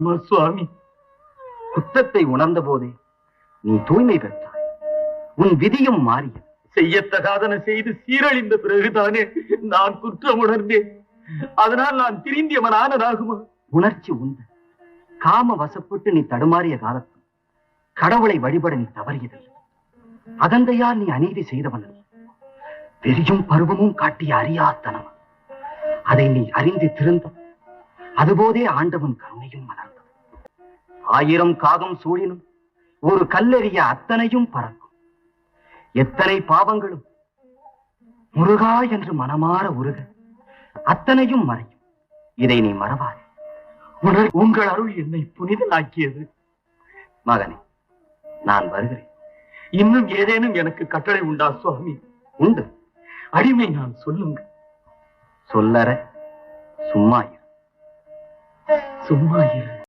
அம்மா சுவாமி குற்றத்தை உணர்ந்த போதே நீ தூய்மை பெற்றாய். உன் விதியும் மாறியது. செய்யத்தகாதன செய்து சீரழிந்த பிறகுதானே நான் குற்றம் உணர்ந்தேன். அதனால் நான் திருந்தியவன் ஆனதாகுமா உணர்ச்சி உண்டு. காம வசப்பட்டு நீ தடுமாறிய காலத்தில் கடவுளை வழிபட நீ தவறியதில்லை. அகந்தையால் நீ அநீதி செய்தவன். பெரியும் பருவமும் காட்டிய அறியாத்தனம் அதை நீ அறிந்து திருந்த அதுபோதே ஆண்டவன் கருணையும் மலர்ந்தது ஆயிரம் காகம் சூழினும் ஒரு கல்லெறிய அத்தனையும் பறக்கும். எத்தனை பாவங்களும் முருகா என்று மனமாற உருக அத்தனையும் மறையும். இதை நீ மறவாது. உணர் உங்கள் அருள் என்னை புனிதனாக்கியது. மகனே நான் வருகிறேன். இன்னும் ஏதேனும் எனக்கு கட்டளை உண்டா சுவாமி? உண்டு. அடிமை நான் சொல்லுங்க சொல்லற சும்மா இரு. சும்மா இரு.